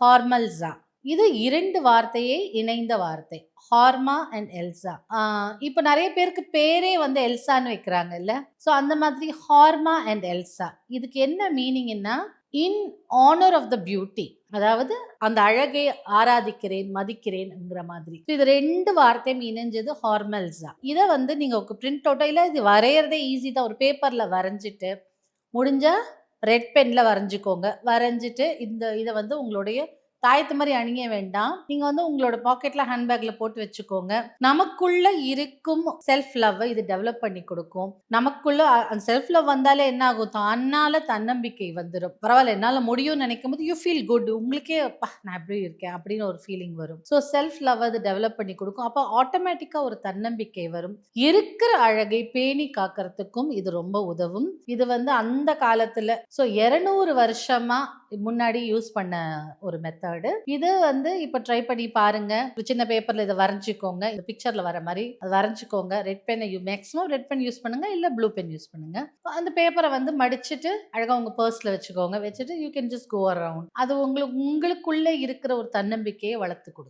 ஹார்மல்ஸா? இது இரண்டு வார்த்தையே இணைந்த வார்த்தை. ஹார்மா அண்ட் எல்சா இப்போ நிறைய பேருக்கு பேரே வந்து எல்சான்னு வைக்கிறாங்கல்ல. ஸோ அந்த மாதிரி ஹார்மா அண்ட் எல்சா இதுக்கு என்ன மீனிங்னா in honour of the beauty அதாவது அந்த அழகை ஆராதிக்கிறேன் மதிக்கிறேன்ங்கிற மாதிரி. இது ரெண்டு வார்த்தையும் இணைஞ்சது ஹார்மல்ஸா. இதை வந்து நீங்கள் பிரிண்ட் அவுட்டோ இல்லை இது வரைகிறதே ஈஸி தான். ஒரு பேப்பரில் வரைஞ்சிட்டு முடிஞ்சால் ரெட் பென்ல வரைஞ்சிக்கோங்க. வரைஞ்சிட்டு இந்த இதை வந்து உங்களுடைய தாயத்து மாதிரி அணிய வேண்டாம். நீங்க வந்து உங்களோட பாக்கெட்ல ஹேண்ட்பேக்ல போட்டு வச்சுக்கோங்க. நமக்குள்ள இருக்கும் செல்ஃப் லவ் இது டெவலப் பண்ணி கொடுக்கும். நமக்குள்ள அந்த செல்ஃப் லவ் வந்தாலே என்ன ஆகும்? தன்னால தன்னம்பிக்கை வந்துடும் பரவாயில்ல என்னால முடியும்னு நினைக்கும் போது யூ ஃபீல் குட் உங்களுக்கே "அப்பா, நான் எப்படி இருக்கேன் அப்படின்னு ஒரு ஃபீலிங் வரும். ஸோ செல்ஃப் லவ் அது டெவலப் பண்ணி கொடுக்கும். அப்போ ஆட்டோமேட்டிக்கா ஒரு தன்னம்பிக்கை வரும். இருக்கிற அழகை பேணி காக்கிறதுக்கும் இது ரொம்ப உதவும். இது வந்து அந்த காலத்துல ஸோ இருநூறு வருஷமா முன்னாடி யூஸ் பண்ண ஒரு மெத்தடு இது வந்து இப்போ ட்ரை பண்ணி பாருங்க. ஒரு சின்ன பேப்பர்ல இதை வரைஞ்சிக்கோங்க. இந்த பிக்சர்ல வர மாதிரி அது வரைஞ்சிக்கோங்க. Red பென்னை you maximum red pen use பண்ணுங்க. இல்லை ப்ளூ பென் யூஸ் பண்ணுங்க. அந்த பேப்பரை வந்து மடிச்சிட்டு அழகாக உங்க பர்ஸ்ல வச்சுக்கோங்க. வச்சுட்டு you can just go around அது உங்களுக்கு உங்களுக்குள்ளே இருக்கிற ஒரு தன்னம்பிக்கையை வளர்த்து கொடுக்கும்.